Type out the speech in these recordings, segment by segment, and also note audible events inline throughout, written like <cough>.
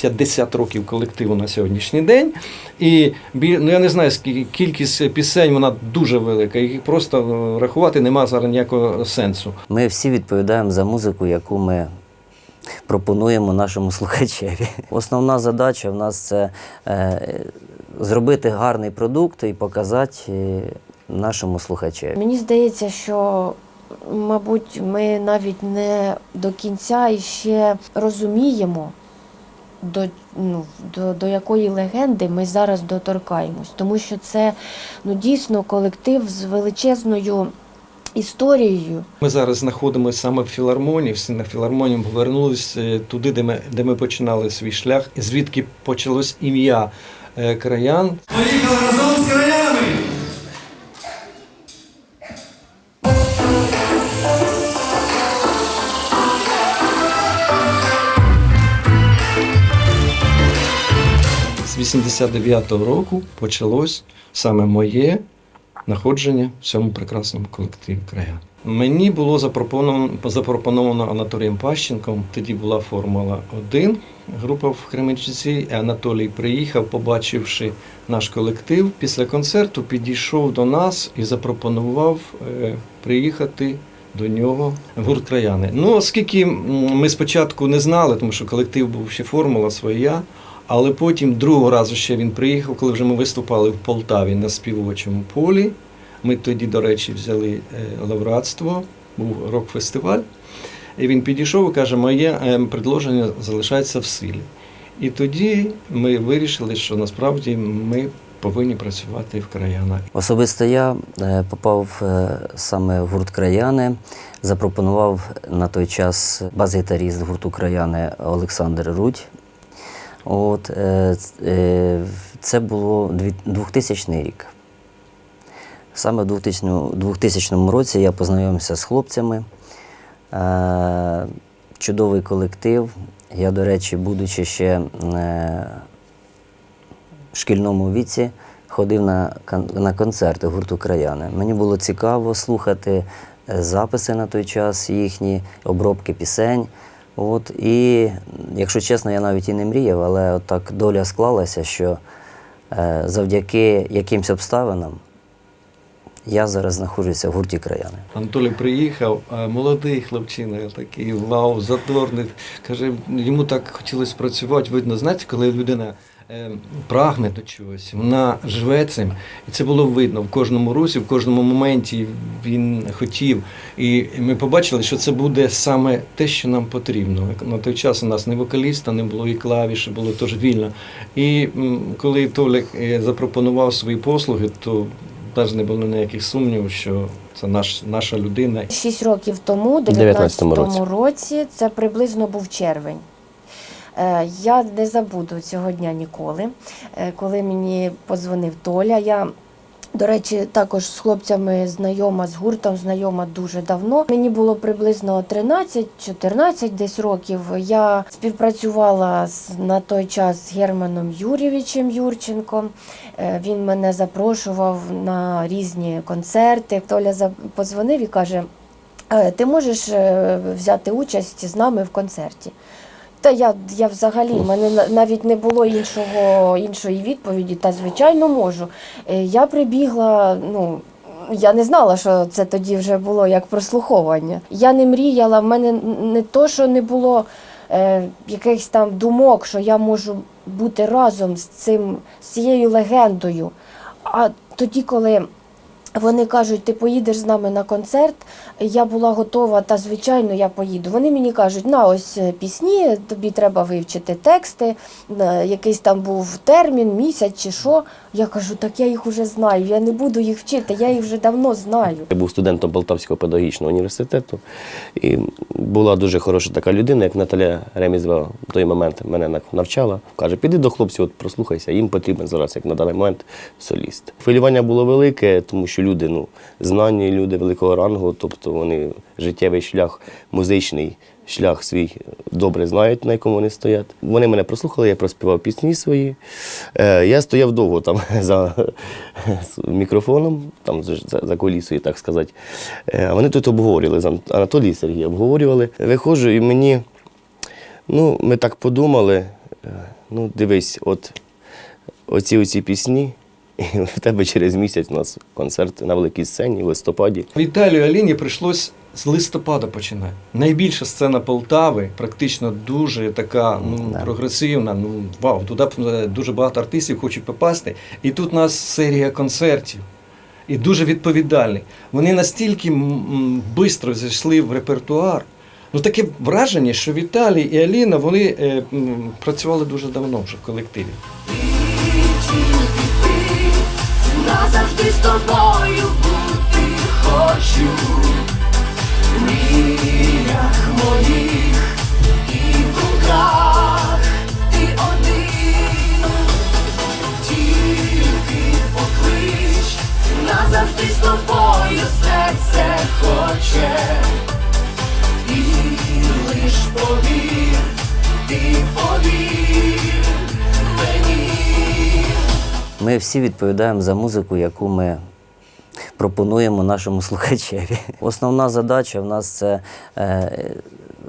50 років колективу на сьогоднішній день. І ну, я не знаю, скільки кількість пісень вона дуже велика. Їх просто е, рахувати нема зараз ніякого сенсу. Ми всі відповідаємо за музику, яку ми пропонуємо нашому <laughs> слухачеві. Основна задача в нас це е, зробити гарний продукт і показати е, нашому слухачеві. Мені здається, що, мабуть, ми навіть не до кінця іще розуміємо, до, ну, до, до якої легенди ми зараз доторкаємось. Тому що це ну, дійсно колектив з величезною історією. Ми зараз знаходимося саме в філармонії. Всі на філармонію повернулися е, туди, де ми, де ми починали свій шлях, звідки почалось ім'я е, краян. Поїхали разом з краями! З 89-го року почалось саме моє знаходження в цьому прекрасному колективі краян. Мені було запропоновано, запропоновано Анатолієм Пащенком. Тоді була Формула 1, група в Кременчуці. Анатолій приїхав, побачивши наш колектив. Після концерту підійшов до нас і запропонував е, приїхати до нього гурт краяни. Ну, оскільки ми спочатку не знали, тому що колектив був ще формула своя. Але потім другого разу ще він приїхав, коли вже ми виступали в Полтаві на співочому полі. Ми тоді, до речі, взяли е, лауреатство, був рок-фестиваль. І він підійшов і каже, моє е, предложення залишається в силі. І тоді ми вирішили, що насправді ми повинні працювати в краянах. Особисто я е, попав саме в гурт краяни, запропонував на той час бас-гітаріст гурту краяни Олександр Рудь. От, е, е, це було 2000 рік. Саме в 2000, 2000 році я познайомився з хлопцями. Е, чудовий колектив. Я, до речі, будучи ще в шкільному віці, ходив на, на концерти гурту краяни. Мені було цікаво слухати записи на той час їхні, обробки пісень. От, і, якщо чесно, я навіть і не мріяв, але от так доля склалася, що е, завдяки якимсь обставинам я зараз знаходжуся в гурті краяни. Анатолій приїхав, молодий хлопчина, такий вау, задорний. Каже, йому так хотілося працювати. Видно, знаєте, коли людина е, прагне до чогось, вона живе цим. І це було видно в кожному русі, в кожному моменті він хотів. І ми побачили, що це буде саме те, що нам потрібно. На той час у нас не вокаліста, не було і клавіші, було теж вільно. І коли Толік е, запропонував свої послуги, то навіть не було ніяких сумнівів, що це наш, наша людина. Шість років тому, у 19-му 19-му році, це приблизно був червень. Е, Я не забуду цього дня ніколи, Е, коли мені подзвонив Толя. Я, до речі, також з хлопцями знайома, з гуртом знайома дуже давно. Мені було приблизно 13-14 десь років. Я співпрацювала на той час з Германом Юрійовичем Юрченком. Е, Він мене запрошував на різні концерти. Толя подзвонив і каже: «Е, Ти можеш взяти участь з нами в концерті? Та я, я взагалі, в мене навіть не було іншого, іншої відповіді, та звичайно можу. Е, Я прибігла, ну. Я не знала, що це тоді вже було як прослуховування. Я не мріяла, в мене не то, що не було е, якихось там думок, що я можу бути разом з цим, з цією легендою. А тоді, коли вони кажуть, ти поїдеш з нами на концерт, я була готова, та звичайно, я поїду. Вони мені кажуть, на ось е, пісні, тобі треба вивчити тексти, якийсь там був термін, місяць чи що. Я кажу, так я їх вже знаю, я не буду їх вчити, я їх вже давно знаю. Я був студентом Полтавського педагогічного університету, і була дуже хороша така людина, як Наталя Ремізова в той момент мене навчала. Каже, піди до хлопців, от прослухайся, їм потрібен зараз, як на даний момент, соліст. Хвилювання було велике, тому що люди ну, знані, люди великого рангу, тобто вони життєвий шлях, музичний шлях свій добре знають, на якому вони стоять. Вони мене прослухали, я проспівав пісні свої. Е, я стояв довго там <laughs> за мікрофоном, там за, за, колісою, так сказати. Е, вони тут обговорювали, з Ан- Анатолій і Сергій обговорювали. Виходжу, і мені, ну, ми так подумали, Ну, дивись, от оці оці пісні, і в тебе через місяць у нас концерт на великій сцені в листопаді. Віталію Аліні прийшлось з листопада починати. Найбільша сцена Полтави, практично дуже така ну, Да. прогресивна. Ну вау, туди е, дуже багато артистів хочуть попасти. І тут у нас серія концертів. І дуже відповідальні. Вони настільки швидко зайшли в репертуар. Ну таке враження, що Віталій і Аліна вони е, працювали дуже давно вже в колективі. Назавжди з тобою бути хочу. В мріях моїх і думках ти один, тільки поклич, назавжди з тобою серце хоче, і лиш повір, ти повір. Ми всі відповідаємо за музику, яку ми пропонуємо нашому <laughs> слухачеві. Основна задача в нас це е,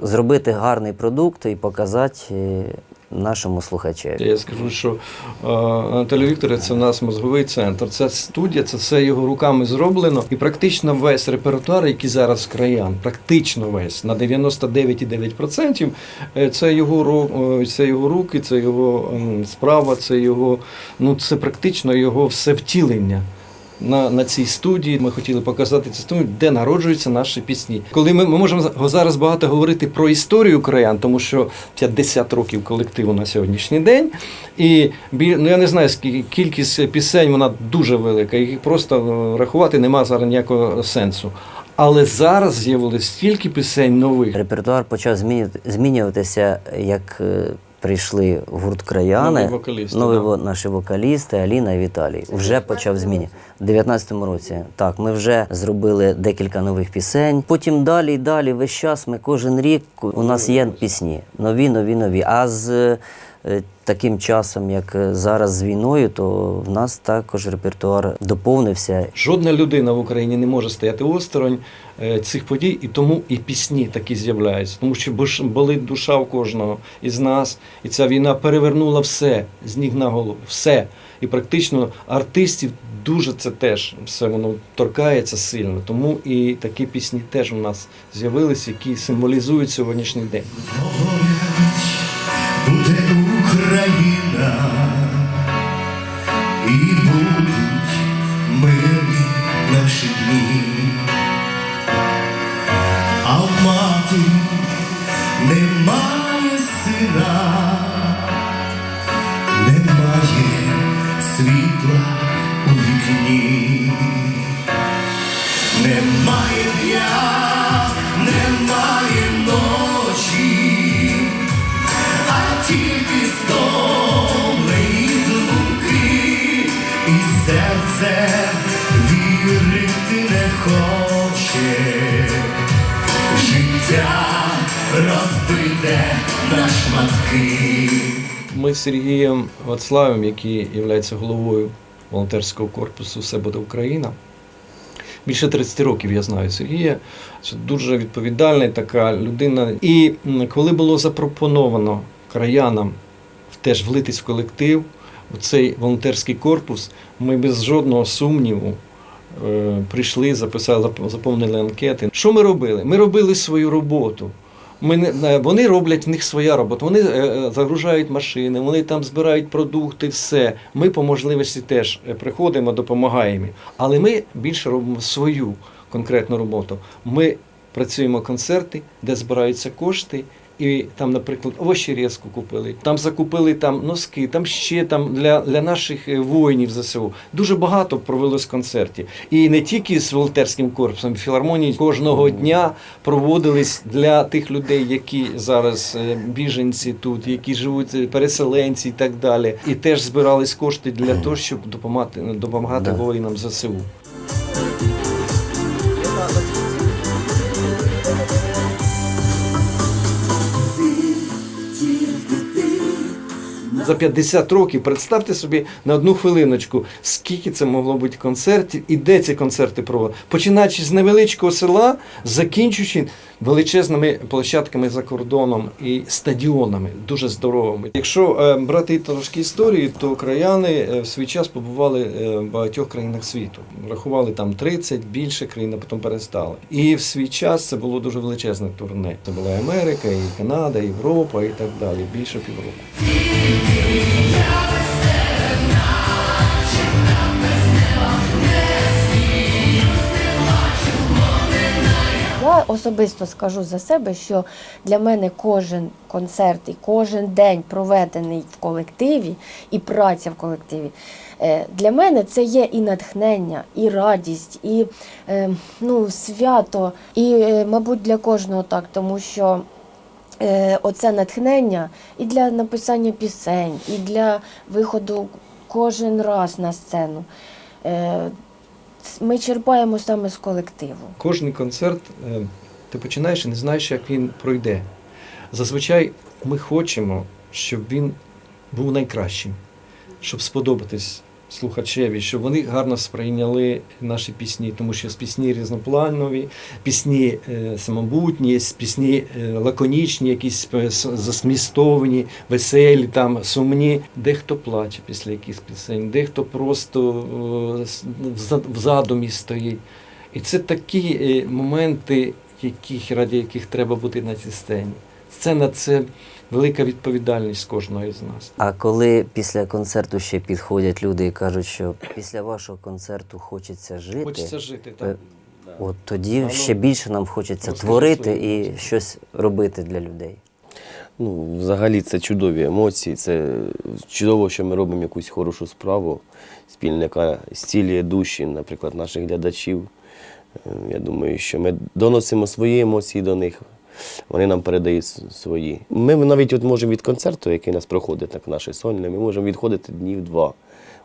зробити гарний продукт і показати е, нашому слухачеві. Я скажу, що Анатолій Вікторович це у нас мозговий центр. Це студія, це все його руками зроблено. І практично весь репертуар, який зараз краян, практично весь на 99,9% е, це його е, це його руки, це його справа, це його, ну це практично його все втілення. На, на цій студії ми хотіли показати цю студію, де народжуються наші пісні. Коли ми, ми можемо зараз багато говорити про історію краян, тому що 50 років колективу на сьогоднішній день, і ну я не знаю, скільки кількість пісень вона дуже велика, їх просто е, рахувати немає зараз ніякого сенсу. Але зараз з'явилось стільки пісень нових. Репертуар почав змінювати- змінюватися, як е, прийшли в гурт краяни. Нові вокалісти, нові да. наші вокалісти Аліна і Віталій. Вже почав зміни. У 19-му році. Так, ми вже зробили декілька нових пісень. Потім далі і далі, весь час ми кожен рік у нас є пісні. Нові, нові, нові. А з таким часом, як е, зараз з війною, то в нас також репертуар доповнився. Жодна людина в Україні не може стояти осторонь е, цих подій, і тому і пісні такі з'являються. Тому що бош- болить душа у кожного із нас, і ця війна перевернула все з ніг на голову, все. І практично артистів дуже це теж все воно торкається сильно. Тому і такі пісні теж у нас з'явилися, які символізують сьогоднішній день. Україна і будуть мирні наші дні. А в мати немає сина, немає світла у вікні, немає Ми з Сергієм Вацлавом, який є головою волонтерського корпусу Все буде Україна. Більше 30 років я знаю Сергія. Це дуже відповідальна така людина. І коли було запропоновано краянам теж влитись в колектив, у цей волонтерський корпус, ми без жодного сумніву е, прийшли, записали, заповнили анкети. Що ми робили? Ми робили свою роботу. Ми не, е, вони роблять в них своя робота. Вони е, е, загружають машини, вони там збирають продукти, все. Ми по можливості теж приходимо, допомагаємо. Але ми більше робимо свою конкретну роботу. Ми працюємо концерти, де збираються кошти. І там, наприклад, овощерезку купили, там закупили там носки, там ще там для, для наших е, воїнів ЗСУ. Дуже багато провелось концертів. І не тільки з волонтерським корпусом, філармонії кожного дня проводились для тих людей, які зараз е, біженці тут, які живуть е, переселенці і так далі. І теж збирались кошти для того, щоб допомагати, допомагати Да. воїнам ЗСУ. За 50 років представте собі на одну хвилиночку, скільки це могло бути концертів і де ці концерти проводили. Починаючи з невеличкого села, закінчуючи величезними площадками за кордоном і стадіонами, дуже здоровими. Якщо е, брати трошки історії, то краяни е, в свій час побували е, в багатьох країнах світу. Рахували там 30, більше країн, а потім перестали. І в свій час це було дуже величезне турне. Це була Америка, і Канада, і Європа, і так далі. Більше півроку. Я особисто скажу за себе, що для мене кожен концерт і кожен день проведений в колективі і праця в колективі. е, Для мене це є і натхнення, і радість, і е, ну, свято. І, е, мабуть, для кожного так, тому що оце натхнення і для написання пісень, і для виходу кожен раз на сцену. Ми черпаємо саме з колективу. Кожний концерт е, ти починаєш і не знаєш, як він пройде. Зазвичай ми хочемо, щоб він був найкращим, щоб сподобатись слухачеві, щоб вони гарно сприйняли наші пісні, тому що пісні різнопланові, пісні е, самобутні, пісні е, лаконічні, якісь е, засмістовні, веселі, там, сумні. Дехто плаче після якихось пісень, дехто просто в задумі стоїть. І це такі моменти, яких, раді яких треба бути на цій сцені. Сцена це велика відповідальність кожного із нас. А коли після концерту ще підходять люди і кажуть, що після вашого концерту хочеться жити, Хочеться жити е, так. от тоді А ну, ще більше нам хочеться творити і емоції. щось робити для людей. Ну, взагалі це чудові емоції. Це чудово, що ми робимо якусь хорошу справу, спільна, яка зцілює душі, наприклад, наших глядачів. Е, Я думаю, що ми доносимо свої емоції до них, вони нам передають свої. Ми навіть от можемо від концерту, який у нас проходить, так наше сольне, ми можемо відходити днів два.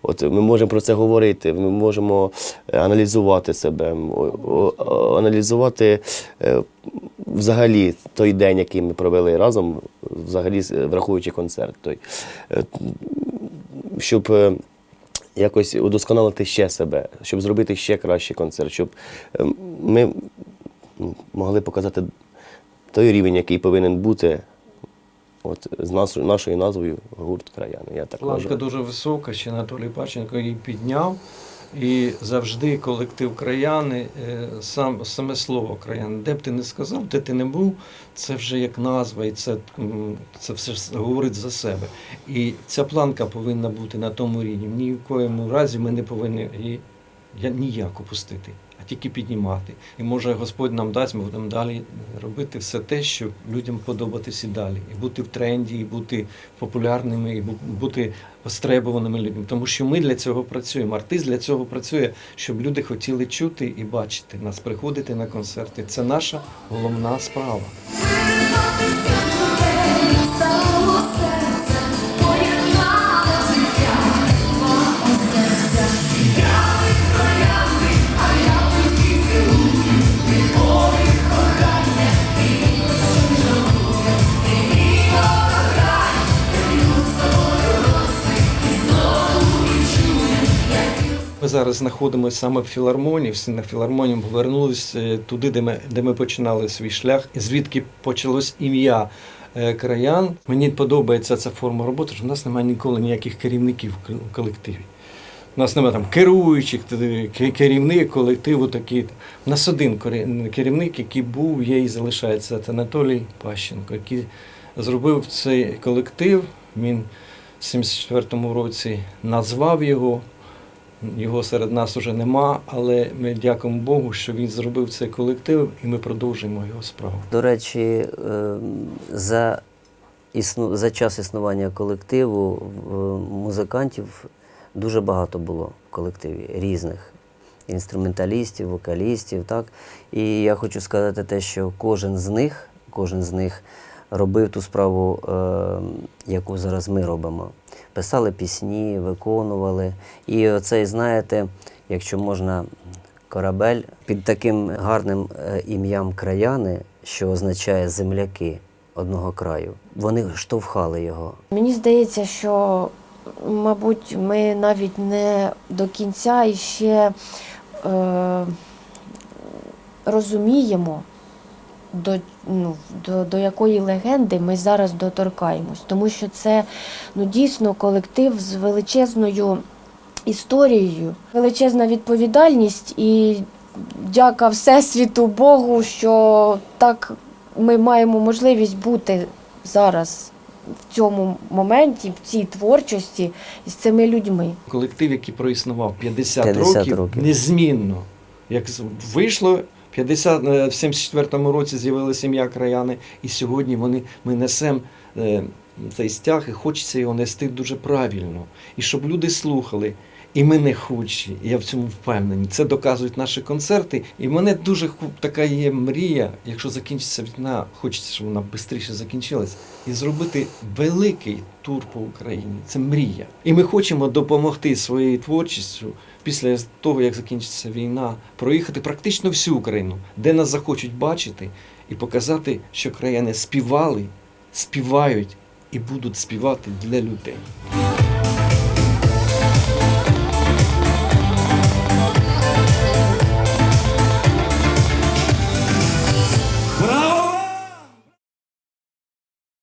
От ми можемо про це говорити, ми можемо е, аналізувати себе, аналізувати е, взагалі той день, який ми провели разом, взагалі враховуючи концерт той. Е, Щоб якось удосконалити ще себе, щоб зробити ще кращий концерт, щоб е, ми могли показати той рівень, який повинен бути. От з нас- нашою назвою гурт краяни. Я так Планка вважаю. дуже висока, ще Анатолій Паченко її підняв. І завжди колектив краяни, е, сам, саме слово краяни, де б ти не сказав, де ти не був, це вже як назва, і це, це все говорить за себе. І ця планка повинна бути на тому рівні. Ні в коєму разі ми не повинні її ніяк опустити, а тільки піднімати. І може Господь нам дасть, ми будемо далі робити все те, щоб людям подобатись і далі, і бути в тренді, і бути популярними, і бути востребуваними людьми. Тому що ми для цього працюємо. Артист для цього працює, щоб люди хотіли чути і бачити нас, приходити на концерти. Це наша головна справа. Зараз знаходимося саме в філармонії, всі на філармонії повернулися туди, де ми, де ми починали свій шлях, звідки почалось ім'я е, краян. Мені подобається ця форма роботи, що в нас немає ніколи ніяких керівників в колективі. У нас немає там керуючих, керівник колективу такий. У нас один керівник, який був, є і залишається. Це Анатолій Пащенко, який зробив цей колектив. Він в 74-му році назвав його. Його серед нас уже нема, але ми дякуємо Богу, що він зробив цей колектив, і ми продовжуємо його справу. До речі, е, за, існу, за час існування колективу е, музикантів дуже багато було в колективі різних інструменталістів, вокалістів. Так? І я хочу сказати те, що кожен з них, кожен з них робив ту справу, е, яку зараз ми робимо. Писали пісні, виконували. І оцей, знаєте, якщо можна корабель під таким гарним е, ім'ям краяни, що означає земляки. одного краю. Вони штовхали його. Мені здається, що, мабуть, ми навіть не до кінця іще е, розуміємо, до, ну, до, до якої легенди ми зараз доторкаємось. Тому що це ну, дійсно колектив з величезною історією, величезна відповідальність і дяка Всесвіту Богу, що так ми маємо можливість бути зараз в цьому моменті, в цій творчості з цими людьми. Колектив, який проіснував 50, 50 років, років. незмінно. Як з- вийшло 50, е, в 74-му році з'явилася сім'я краяни, і сьогодні вони, ми несемо е, цей стяг, і хочеться його нести дуже правильно. І щоб люди слухали. І ми не худші, я в цьому впевнений. Це доказують наші концерти. І в мене дуже така є мрія, якщо закінчиться війна, хочеться, щоб вона швидше закінчилась, і зробити великий тур по Україні. Це мрія. І ми хочемо допомогти своєю творчістю після того, як закінчиться війна, проїхати практично всю Україну, де нас захочуть бачити, і показати, що краяни співали, співають і будуть співати для людей.